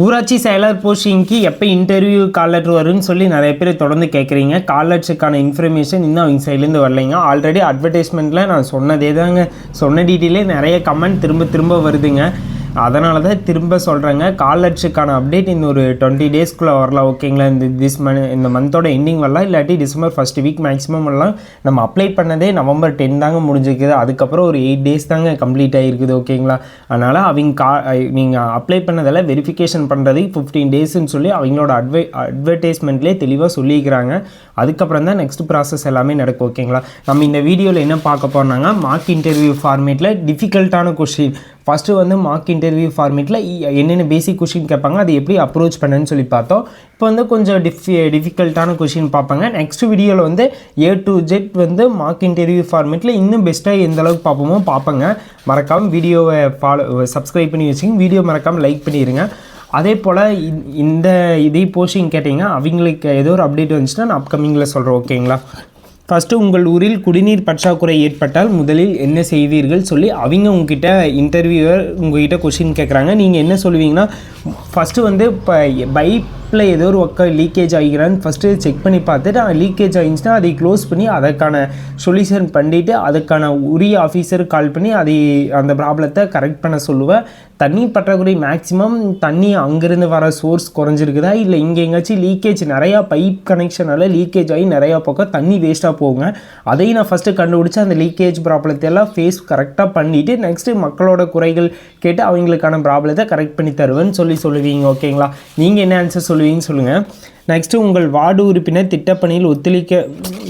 ஊராட்சி செயலர் போஸ்டிங்க்கு எப்போ இன்டர்வியூ கால் லெட்டர் வரும்னு சொல்லி நிறைய பேர் தொடர்ந்து கேட்குறீங்க கால் லெட்டருக்கான இன்ஃபர்மேஷன் இன்னும் அவங்க சைட்லேருந்து வரலைங்க. ஆல்ரெடி அட்வர்டைஸ்மெண்ட்டில் நான் சொன்னதே தாங்க சொன்ன டீட்டெயிலே நிறைய கமெண்ட் திரும்ப திரும்ப வருதுங்க. அதனால தான் திரும்ப சொல்கிறேங்க கால் அப்டேட் இந்த ஒரு டுவெண்ட்டி டேஸ்க்குள்ளே வரலாம் ஓகேங்களா இந்த திஸ் மந்த் இந்த மந்தோட எண்டிங் வரலாம் இல்லாட்டி டிசம்பர் ஃபஸ்ட் வீக் மேக்ஸிமம் வரலாம். நம்ம அப்ளை பண்ணதே நவம்பர் டென் தாங்க முடிஞ்சிருக்குது. அதுக்கப்புறம் ஒரு எயிட் டேஸ் தாங்க கம்ப்ளீட் ஆகிருக்குது ஓகேங்களா அதனால் அவங்க கா நீங்கள் அப்ளை பண்ணதெல்லாம் வெரிஃபிகேஷன் பண்ணுறதுக்கு ஃபிஃப்டீன் டேஸ்ன்னு சொல்லி அவங்களோட அட்வை அட்வர்டைஸ்மெண்ட்லேயே தெளிவாக சொல்லிக்கிறாங்க அதுக்கப்புறம் தான் நெக்ஸ்ட் ப்ராசஸ் எல்லாமே நடக்கும் ஓகேங்களா நம்ம இந்த வீடியோவில் என்ன பார்க்க போனாங்க மார்க் இன்டர்வியூ ஃபார்மேட்டில் டிஃபிகல்ட்டான கொஷின் ஃபஸ்ட்டு வந்து மார்க் இன்டர்வியூ ஃபார்மேட்டில் என்னென்ன பேசிக் கொஷின் கேட்பாங்க அதை எப்படி அப்ரோச் பண்ணுன்னு சொல்லி பார்த்தோம். இப்போ வந்து கொஞ்சம் டிஃபி டிஃபிகல்ட்டான கொஷின் பார்ப்பாங்க. நெக்ஸ்ட் வீடியோவில் வந்து ஏ டு ஜெட் வந்து மார்க் இன்டர்வியூ ஃபார்மேட்டில் இன்னும் பெஸ்ட்டாக எந்த அளவுக்கு பார்ப்போமோ பார்ப்பங்க. மறக்காமல் வீடியோவை ஃபாலோ சப்ஸ்கிரைப் பண்ணி வச்சுங்க வீடியோ மறக்காமல் லைக் பண்ணிடுங்க அதே போல் இந்த இதே போஸ்டிங் கேட்டிங்கன்னா அவங்களுக்கு ஏதோ ஒரு அப்டேட் வந்துச்சுன்னா நான் அப்கமிங்கில் சொல்கிறேன் ஓகேங்களா ஃபஸ்ட்டு உங்கள் ஊரில் குடிநீர் பற்றாக்குறை ஏற்பட்டால் முதலில் என்ன செய்வீர்கள்? சொல்லி அவங்க உங்ககிட்ட இன்டர்வியூவர் உங்ககிட்ட கொஷின் கேட்குறாங்க நீங்கள் என்ன சொல்லுவீங்கன்னா ஃபஸ்ட்டு வந்து இப்போ பைப்பில் ஏதோ ஒரு ஒர்க்க லீக்கேஜ் ஆகிக்கிறான்னு ஃபஸ்ட்டு செக் பண்ணி பார்த்துட்டு லீக்கேஜ் ஆகிடுச்சுன்னா அதை க்ளோஸ் பண்ணி அதற்கான சொல்யூஷன் பண்ணிவிட்டு அதுக்கான உரிய ஆஃபீஸருக்கு கால் பண்ணி அதை அந்த ப்ராப்ளத்தை கரெக்ட் பண்ண சொல்லுவேன் தண்ணி பற்றாக்குறை மேக்ஸிமம் தண்ணி அங்கேருந்து வர சோர்ஸ் குறைஞ்சிருக்குதா? இல்லை இங்கே எங்கேயாச்சும் லீக்கேஜ் நிறையா பைப் கனெக்ஷனால் லீக்கேஜ் ஆகி நிறையா பக்கம் தண்ணி வேஸ்ட்டாக போகுங்க. அதையும் நான் ஃபஸ்ட்டு கண்டுபிடிச்சி அந்த லீக்கேஜ் ப்ராப்ளத்தை எல்லாம் ஃபேஸ் கரெக்டாக பண்ணிவிட்டு நெக்ஸ்ட்டு மக்களோட குறைகள் கேட்டு அவங்களுக்கான ப்ராப்ளத்தை கரெக்ட் பண்ணி தருவேன்னு சொல்லி சொல்லுவீங்க ஓகேங்களா நீங்கள் என்ன ஆன்சர் சொல்லுவீங்கன்னு சொல்லுங்கள் நெக்ஸ்ட்டு உங்கள் வார்டு உறுப்பினர் திட்டப்பணியில் ஒத்துழைக்க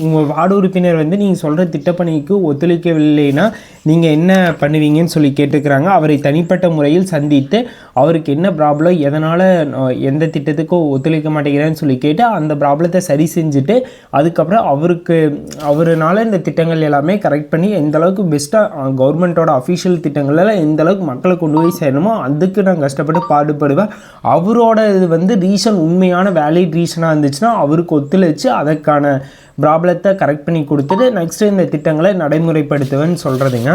உங்கள் வார்டு உறுப்பினர் வந்து நீங்கள் சொல்கிற திட்டப்பணிக்கு ஒத்துழைக்கவில்லைன்னா நீங்கள் என்ன பண்ணுவீங்கன்னு சொல்லி கேட்டுக்கிறாங்க. அவரை தனிப்பட்ட முறையில் சந்தித்து அவருக்கு என்ன ப்ராப்ளம் எதனால் எந்த திட்டத்துக்கும் ஒத்துழைக்க மாட்டேங்கிறேன்னு சொல்லி கேட்டு அந்த ப்ராப்ளத்தை சரி செஞ்சுட்டு அதுக்கப்புறம் அவருக்கு அவருனால இந்த திட்டங்கள் எல்லாமே கரெக்ட் பண்ணி எந்த அளவுக்கு பெஸ்ட்டாக கவர்மெண்ட்டோட அஃபிஷியல் திட்டங்களில் எந்த அளவுக்கு மக்களை கொண்டு போய் சேரணுமோ அதுக்கு நான் கஷ்டப்பட்டு பாடுபடுவேன். அவரோட இது வந்து ரீசன் உண்மையான வேலிட் ரீசனாக இருந்துச்சுன்னா அவருக்கு ஒத்துழைச்சு அதற்கான ப்ராப்ளத்தை கரெக்ட் பண்ணி கொடுத்துட்டு நெக்ஸ்ட்டு இந்த திட்டங்களை நடைமுறைப்படுத்துவேன்னு சொல்கிறதுங்க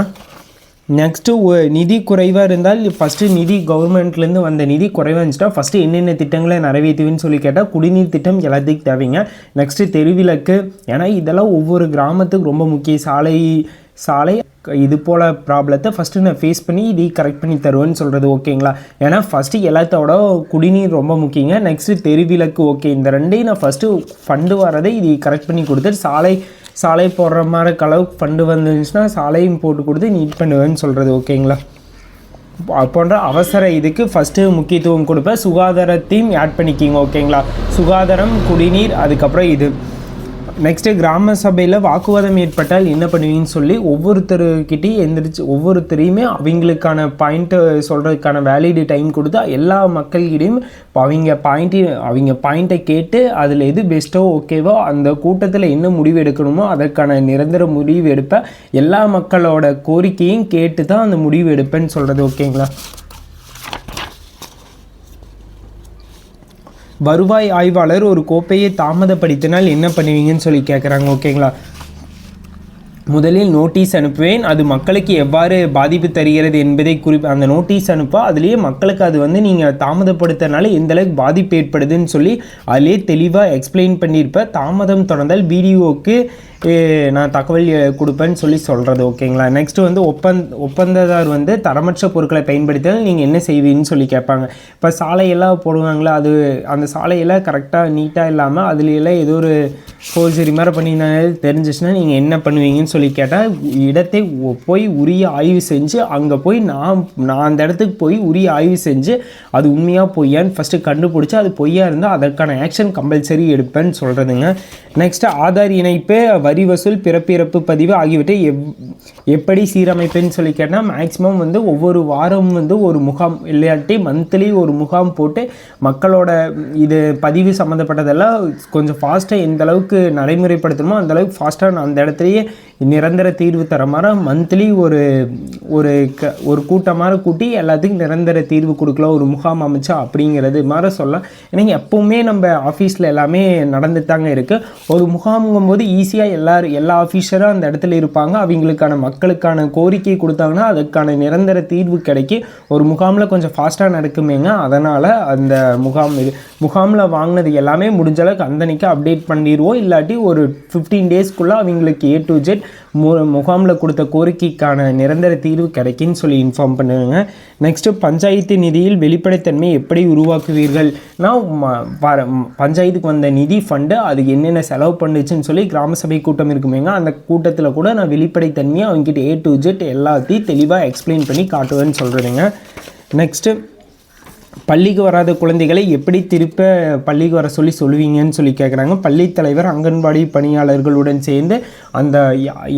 நெக்ஸ்ட்டு நிதி குறைவாக இருந்தால் ஃபஸ்ட்டு நிதி கவர்மெண்ட்லேருந்து வந்த நிதி குறைவாக இருந்துச்சுன்னா ஃபஸ்ட்டு என்னென்ன திட்டங்களை நிறைவேற்றுவேன்னு சொல்லி கேட்டால் குடிநீர் திட்டம் எல்லாத்துக்கும் தேவைங்க. நெக்ஸ்ட்டு தெருவிளக்கு ஏன்னா இதெல்லாம் ஒவ்வொரு கிராமத்துக்கு ரொம்ப முக்கிய சாலை சாலை. இது போல் ப்ராப்ளத்தை ஃபஸ்ட்டு நான் ஃபேஸ் பண்ணி இதை கரெக்ட் பண்ணி தருவேன்னு சொல்கிறது ஓகேங்களா ஏன்னா ஃபஸ்ட்டு எல்லாத்தோட குடிநீர் ரொம்ப முக்கியங்க. நெக்ஸ்ட்டு தெருவிளக்கு ஓகே இந்த ரெண்டையும் நான் ஃபஸ்ட்டு ஃபண்டு வரதை இது கரெக்ட் பண்ணி கொடுத்துட்டு சாலை சாலை போடுற மாதிரி அளவுக்கு ஃபண்டு வந்துருந்துச்சுன்னா சாலையும் போட்டு கொடுத்து நீட் பண்ணுவேன்னு சொல்கிறது ஓகேங்களா போன்ற அவசர இதுக்கு ஃபஸ்ட்டு முக்கியத்துவம் கொடுப்பேன். சுகாதாரத்தையும் ஆட் பண்ணிக்கிங்க ஓகேங்களா சுகாதாரம் குடிநீர் அதுக்கப்புறம் இது. நெக்ஸ்ட்டு கிராம சபையில் வாக்குவாதம் ஏற்பட்டால் என்ன பண்ணுவீங்கன்னு சொல்லி ஒவ்வொருத்தருக்கிட்டையும் எந்திரிச்சு ஒவ்வொருத்தரையுமே அவங்களுக்கான பாயிண்ட்டை சொல்கிறதுக்கான வேலிடு டைம் கொடுத்தா எல்லா மக்கள்கிட்டையும் அவங்க பாயிண்ட்டு அவங்க பாயிண்ட்டை கேட்டு அதில் எது பெஸ்ட்டோ ஓகேவோ அந்த கூட்டத்தில் என்ன முடிவு எடுக்கணுமோ அதற்கான நிரந்தர முடிவு எடுப்பேன் எல்லா மக்களோட கோரிக்கையும் கேட்டு தான் அந்த முடிவு எடுப்பேன்னு சொல்கிறது ஓகேங்களா வருவாய் ஆய்வாளர் ஒரு கோப்பையை தாமதப்படுத்தினால் என்ன பண்ணுவீங்கன்னு சொல்லி கேட்குறாங்க ஓகேங்களா முதலில் நோட்டீஸ் அனுப்புவேன். அது மக்களுக்கு எவ்வாறு பாதிப்பு தருகிறது என்பதை குறிப்பு அந்த நோட்டீஸ் அனுப்ப அதுலேயே மக்களுக்கு அது வந்து நீங்கள் தாமதப்படுத்துறதுனால எந்த அளவுக்கு பாதிப்பு ஏற்படுதுன்னு சொல்லி அதிலே தெளிவாக எக்ஸ்பிளைன் பண்ணியிருப்பேன் தாமதம் தொடர்ந்தால் பிடிஓக்கு நான் தகவல் கொடுப்பேன்னு சொல்லி சொல்கிறது ஓகேங்களா நெக்ஸ்ட் வந்து ஒப்பந்த ஒப்பந்ததார் வந்து தரமற்ற பொருட்களை பயன்படுத்தினால் நீங்கள் என்ன செய்வீங்கன்னு சொல்லி கேட்பாங்க. இப்போ சாலையெல்லாம் போடுவாங்களா? அது அந்த சாலையெல்லாம் கரெக்டாக நீட்டாக இல்லாமல் அதுலையெல்லாம் ஏதோ ஒரு ஃபோர்ஜரி மாதிரி பண்ணினாலே தெரிஞ்சிச்சுன்னா நீங்கள் என்ன பண்ணுவீங்கன்னு சொல்லி கேட்டால் இடத்தை போய் உரிய ஆய்வு செஞ்சு அங்கே போய் நான் நான் அந்த இடத்துக்கு போய் உரிய ஆய்வு செஞ்சு அது உண்மையாக பொய்யான்னு ஃபஸ்ட்டு கண்டுபிடிச்சி அது பொய்யா இருந்தால் அதற்கான ஆக்ஷன் கம்பல்சரி எடுப்பேன்னு சொல்கிறதுங்க நெக்ஸ்ட்டு ஆதார் இணைப்பு வரி வசூல் பிறப்பிறப்பு பதிவு ஆகியவற்றை எவ் எப்படி சீரமைப்பேன்னு சொல்லி கேட்டால் மேக்ஸிமம் வந்து ஒவ்வொரு வாரம் வந்து ஒரு முகாம் இல்லாட்டி மந்த்லி ஒரு முகாம் போட்டு மக்களோட இது பதிவு சம்மந்தப்பட்டதெல்லாம் கொஞ்சம் ஃபாஸ்ட்டாக எந்த அளவுக்கு நடைமுறைப்படுத்தணுமோ அந்த அளவுக்கு ஃபாஸ்ட்டாக நான் அந்த இடத்துலையே நிரந்தர தீர்வு தர மாதிரி மந்த்லி ஒரு ஒரு க ஒரு கூட்டமாக கூட்டி எல்லாத்துக்கும் நிரந்தர தீர்வு கொடுக்கலாம் ஒரு முகாம் அமைச்சா அப்படிங்கிறது மாதிரி சொல்லலாம். ஏன்னா எப்போவுமே நம்ம ஆஃபீஸில் எல்லாமே நடந்துட்டு தாங்க இருக்குது ஒரு முகாமுங்கும் போது ஈஸியாக எல்லாரும் எல்லா ஆஃபீஸரும் அந்த இடத்துல இருப்பாங்க. அவங்களுக்கான மக்களுக்கான கோரிக்கை கொடுத்தாங்கன்னா அதுக்கான நிரந்தர தீர்வு கிடைக்கி ஒரு முகாமில் கொஞ்சம் ஃபாஸ்ட்டாக நடக்குமேங்க. அதனால் அந்த முகாம் இது முகாமில் வாங்கினது எல்லாமே முடிஞ்சளவுக்கு அந்தன்னைக்கு அப்டேட் பண்ணிடுவோம் இல்லாட்டி ஒரு ஃபிஃப்டீன் டேஸ்க்குள்ளே அவங்களுக்கு ஏ டு ஜெட் மு முகாமில் கொடுத்த கோரிக்கைக்கான நிரந்தர தீர்வு கிடைக்குன்னு சொல்லி இன்ஃபார்ம் பண்ணுவாங்க நெக்ஸ்ட்டு பஞ்சாயத்து நிதியில் வெளிப்படைத்தன்மை எப்படி உருவாக்குவீர்கள்? நான் வர பஞ்சாயத்துக்கு வந்த நிதி ஃபண்டு அது என்னென்ன செலவு பண்ணுச்சுன்னு சொல்லி கிராம சபை கூட்டம் இருக்குமேங்க. அந்த கூட்டத்தில் கூட நான் வெளிப்படைத்தன்மையை அவங்ககிட்ட ஏ டு ஜெட் எல்லாத்தையும் தெளிவாக எக்ஸ்பிளைன் பண்ணி காட்டுவேன்னு சொல்கிறேங்க நெக்ஸ்ட்டு பள்ளிக்கு வராத குழந்தைகளை எப்படி திருப்ப பள்ளிக்கு வர சொல்லி சொல்லுவீங்கன்னு சொல்லி கேட்குறாங்க பள்ளி தலைவர் அங்கன்வாடி பணியாளர்களுடன் சேர்ந்து அந்த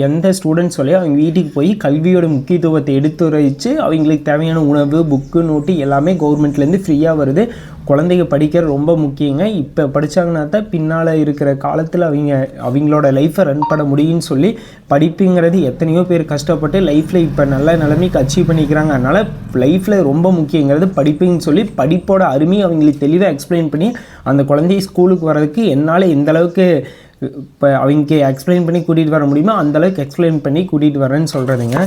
எந்த ஸ்டூடெண்ட்ஸ் சொல்லி அவங்க வீட்டுக்கு போய் கல்வியோட முக்கியத்துவத்தை எடுத்துரைச்சு அவங்களுக்கு தேவையான உணவு புக்கு நோட்டு எல்லாமே கவர்மெண்ட்லேருந்து ஃப்ரீயாக வருது. குழந்தைங்க படிக்கிறது ரொம்ப முக்கியங்க. இப்போ படித்தாங்கன்னா தான் பின்னால் இருக்கிற காலத்தில் அவங்க அவங்களோட லைஃப்பை ரன் பண்ண முடியும்னு சொல்லி படிப்புங்கிறது எத்தனையோ பேர் கஷ்டப்பட்டு லைஃப்பில் இப்போ நல்ல நிலைமைக்கு அச்சீவ் பண்ணிக்கிறாங்க. அதனால் லைஃப்பில் ரொம்ப முக்கியங்கிறது படிப்புன்னு சொல்லி படிப்போட அருமையை அவங்களுக்கு தெளிவாக எக்ஸ்பிளைன் பண்ணி அந்த குழந்தைய ஸ்கூலுக்கு வர்றதுக்கு என்னால் எந்தளவுக்கு இப்போ அவங்க எக்ஸ்பிளைன் பண்ணி கூட்டிகிட்டு வர முடியுமோ? அந்தளவுக்கு எக்ஸ்பிளைன் பண்ணி கூட்டிகிட்டு வரேன்னு சொல்கிறதுங்க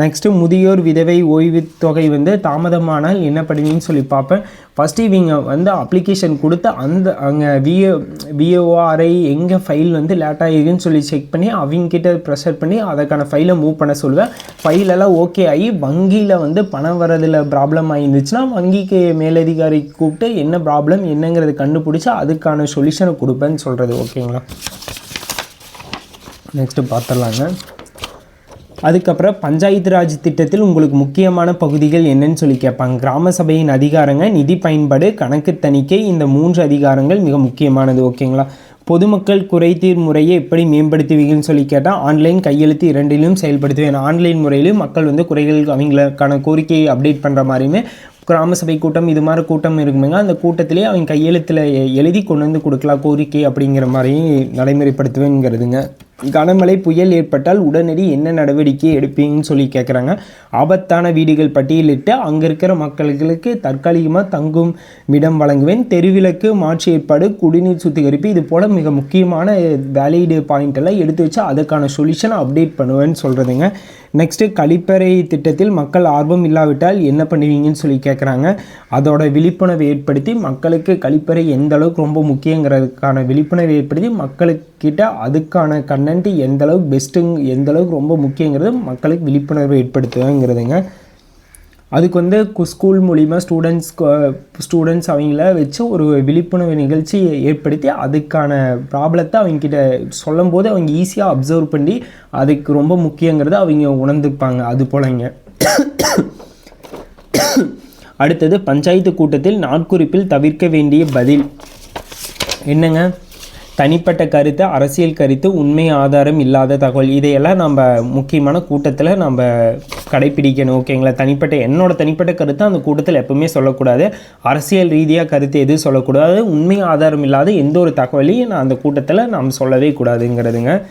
நெக்ஸ்ட்டு முதியோர் விதவை ஓய்வு தொகை வந்து தாமதமானால் என்ன பண்ணுவீங்கன்னு சொல்லி பார்ப்பேன். ஃபஸ்ட்டு இவங்க வந்து அப்ளிகேஷன் கொடுத்து அந்த அங்கே விஏ விஓஆர்ஐ எங்கே ஃபைல் வந்து லேட் ஆகிருக்குன்னு சொல்லி செக் பண்ணி அவங்கக்கிட்ட ப்ரெஷர் பண்ணி அதற்கான ஃபைலை மூவ் பண்ண சொல்லுவேன். ஃபைலெல்லாம் ஓகே ஆகி வங்கியில் வந்து பணம் வரதில் ப்ராப்ளம் ஆகிருந்துச்சுன்னா வங்கிக்கு மேலதிகாரி கூப்பிட்டு என்ன ப்ராப்ளம் என்னங்கிறது கண்டுபிடிச்சி அதுக்கான சொல்யூஷனை கொடுப்பேன்னு சொல்கிறது ஓகேங்களா நெக்ஸ்ட்டு பார்த்துடலாங்க. அதுக்கப்புறம் பஞ்சாயத்து ராஜ் திட்டத்தில் உங்களுக்கு முக்கியமான பகுதிகள் என்னன்னு சொல்லி கேட்பாங்க. கிராம சபையின் அதிகாரங்க நிதி பயன்பாடு கணக்கு தணிக்கை இந்த மூன்று அதிகாரங்கள் மிக முக்கியமானது ஓகேங்களா? பொதுமக்கள் குறைதீர் முறையை எப்படி மேம்படுத்துவீங்கன்னு சொல்லி கேட்டால் ஆன்லைன் கையெழுத்து இரண்டிலும் செயல்படுத்துவேன். ஆன்லைன் முறையிலும் மக்கள் வந்து குறைகள் அவங்களுக்கான கோரிக்கையை அப்டேட் பண்ணுற மாதிரியுமே கிராம சபை கூட்டம் இது மாதிரி கூட்டம் இருக்குமேங்க. அந்த கூட்டத்திலே அவங்க கையெழுத்தில் எழுதி கொண்டு வந்து கொடுக்கலாம் கோரிக்கை அப்படிங்கிற மாதிரியும் நடைமுறைப்படுத்துவேங்கிறதுங்க கனமழை புயல் ஏற்பட்டால் உடனடி என்ன நடவடிக்கை எடுப்பீங்கன்னு சொல்லி கேட்குறாங்க ஆபத்தான வீடுகள் பட்டியலிட்டு அங்கே இருக்கிற மக்களுக்கு தற்காலிகமாக தங்கும் இடம் வழங்குவேன். தெருவிளக்கு மாற்று ஏற்பாடு குடிநீர் சுத்திகரிப்பு இது போல் மிக முக்கியமான வேலிடு பாயிண்ட் எல்லாம் எடுத்து வச்சு அதுக்கான சொல்யூஷனை அப்டேட் பண்ணுவேன்னு சொல்கிறதுங்க நெக்ஸ்ட்டு கழிப்பறை திட்டத்தில் மக்கள் ஆர்வம் இல்லாவிட்டால் என்ன பண்ணுவீங்கன்னு சொல்லி கேட்குறாங்க அதோட விழிப்புணர்வை ஏற்படுத்தி மக்களுக்கு கழிப்பறை எந்த அளவுக்கு ரொம்ப முக்கியங்கிறதுக்கான விழிப்புணர்வை ஏற்படுத்தி மக்களுக்கிட்ட அதுக்கான கண்டென்ட் எந்த அளவுக்கு பெஸ்ட்டுங்க எந்த அளவுக்கு ரொம்ப முக்கியங்கிறது மக்களுக்கு விழிப்புணர்வு ஏற்படுத்துவேங்கிறதுங்க அதுக்கு வந்து ஸ்கூல் மூலிமா ஸ்டூடெண்ட்ஸ் ஸ்டூடெண்ட்ஸ் அவங்கள வச்சு ஒரு விழிப்புணர்வு நிகழ்ச்சி ஏற்படுத்தி அதுக்கான ப்ராப்ளத்தை அவங்கக்கிட்ட சொல்லும்போது அவங்க ஈஸியாக அப்சர்வ் பண்ணி அதுக்கு ரொம்ப முக்கியங்கிறத அவங்க உணர்ந்துப்பாங்க. அது போலங்க. அடுத்தது பஞ்சாயத்து கூட்டத்தில் நாட்குறிப்பில் தவிர்க்க வேண்டிய பதில். என்னங்க? தனிப்பட்ட கருத்து அரசியல் கருத்து உண்மை ஆதாரம் இல்லாத தகவல். இதையெல்லாம் நம்ம முக்கியமான கூட்டத்தில் நம்ம கடைப்பிடிக்கணும் ஓகேங்களா? தனிப்பட்ட என்னோட தனிப்பட்ட கருத்தை அந்த கூட்டத்தில் எப்பவுமே சொல்லக்கூடாது. அரசியல் ரீதியாக கருத்து எதுவும் சொல்லக்கூடாது? உண்மை ஆதாரம் இல்லாத எந்த ஒரு தகவலையும் நான் அந்த கூட்டத்தில் நாம் சொல்லவே கூடாதுங்கிறதுங்க.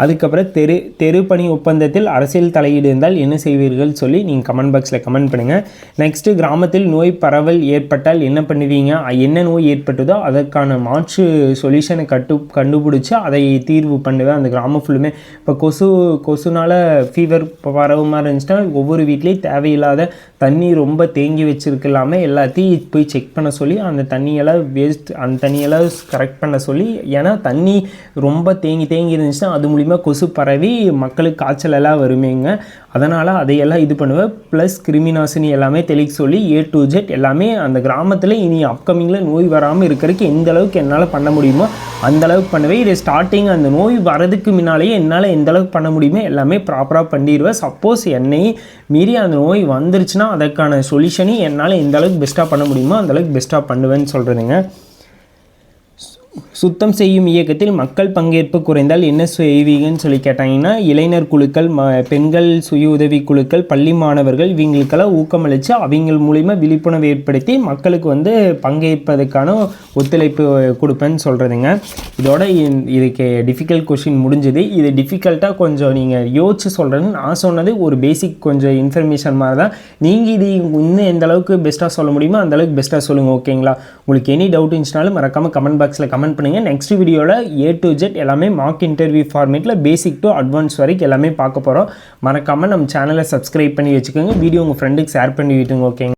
அதுக்கப்புறம் தெரு தெருப்பணி ஒப்பந்தத்தில் அரசியல் தலையீடு இருந்தால் என்ன செய்வீர்கள் சொல்லி நீங்கள் கமெண்ட் பாக்ஸில் கமெண்ட் பண்ணுங்கள் நெக்ஸ்ட்டு கிராமத்தில் நோய் பரவல் ஏற்பட்டால் என்ன பண்ணுவீங்க? என்ன நோய் ஏற்பட்டதோ அதற்கான மாற்று சொல்யூஷனை கட்டு கண்டுபிடிச்சி அதை தீர்வு பண்ணுவேன் அந்த கிராமம் ஃபுல்லுமே இப்போ கொசு கொசுனால் ஃபீவர் பரவுமா இருந்துச்சுன்னா ஒவ்வொரு வீட்லேயும் தேவையில்லாத தண்ணி ரொம்ப தேங்கி வச்சிருக்கலாமே எல்லாத்தையும் போய் செக் பண்ண சொல்லி அந்த தண்ணியெல்லாம் வேஸ்ட் அந்த தண்ணியெல்லாம் கரெக்ட் பண்ண சொல்லி ஏன்னா தண்ணி ரொம்ப தேங்கி தேங்கி இருந்துச்சுன்னா அது மூலிமா கொசு பரவி மக்களுக்கு காய்ச்சல் எல்லாம் வருமேங்க. அதனால் அதையெல்லாம் இது பண்ணுவேன். ப்ளஸ் கிருமிநாசினி எல்லாமே தெளிக்க சொல்லி ஏ டு ஜெட் எல்லாமே அந்த கிராமத்தில் இனி அப்கமிங்கில் நோய் வராமல் இருக்கிறதுக்கு எந்த அளவுக்கு என்னால் பண்ண முடியுமோ அந்த அளவுக்கு பண்ணுவேன். இது ஸ்டார்டிங் அந்த நோய் வரதுக்கு முன்னாலேயே என்னால் எந்த அளவுக்கு பண்ண முடியுமோ எல்லாமே ப்ராப்பராக பண்ணிடுவேன். சப்போஸ் என்னை மீறி அந்த நோய் வந்துருச்சுன்னா அதற்கான சொல்யூஷனையும் என்னால் எந்த அளவுக்கு பெஸ்ட்டாக பண்ண முடியுமோ அந்தளவுக்கு பெஸ்ட்டாக பண்ணுவேன்னு சொல்கிறதுங்க சுத்தம் செய்யும் இயக்கத்தில் மக்கள் பங்கேற்பு குறைந்தால் என்ன செய்வீங்கன்னு சொல்லி கேட்டாங்கன்னா இளைஞர் குழுக்கள் ம பெண்கள் சுய உதவி குழுக்கள் பள்ளி மாணவர்கள் இவங்களுக்கெல்லாம் ஊக்கமளித்து அவங்க மூலிமா விழிப்புணர்வு ஏற்படுத்தி மக்களுக்கு வந்து பங்கேற்பதற்கான ஒத்துழைப்பு கொடுப்பேன்னு சொல்கிறதுங்க இதோட இதுக்கு டிஃபிகல்ட் கொஷின் முடிஞ்சது. இது டிஃபிகல்ட்டாக கொஞ்சம் நீங்கள் யோசிச்சு சொல்கிறேன்னு நான் சொன்னது ஒரு பேசிக் கொஞ்சம் இன்ஃபர்மேஷன் மாதிரி தான். நீங்கள் இது இன்னும் எந்த அளவுக்கு பெஸ்ட்டாக சொல்ல முடியுமோ அந்தளவுக்கு பெஸ்ட்டாக சொல்லுங்கள் ஓகேங்களா உங்களுக்கு எனி டவுட் இருந்துச்சுனாலும் மறக்காமல் கமெண்ட் பாக்ஸில் கமெண்ட் பண்ணி பண்ணுங்கள் நெக்ஸ்ட் வீடியோவில் ஏ டு ஜெட் எல்லாமே மார்க் இன்டர்வியூ ஃபார்மேட்டில் பேசிக் டு அட்வான்ஸ் வரைக்கும் எல்லாமே பார்க்க போகிறோம் மறக்காமல் நம்ம சேனலை சப்ஸ்கிரைப் பண்ணி வச்சுக்கோங்க. வீடியோ உங்கள் ஃப்ரெண்டுக்கு ஷேர் பண்ணி விட்டுங்க ஓகேங்க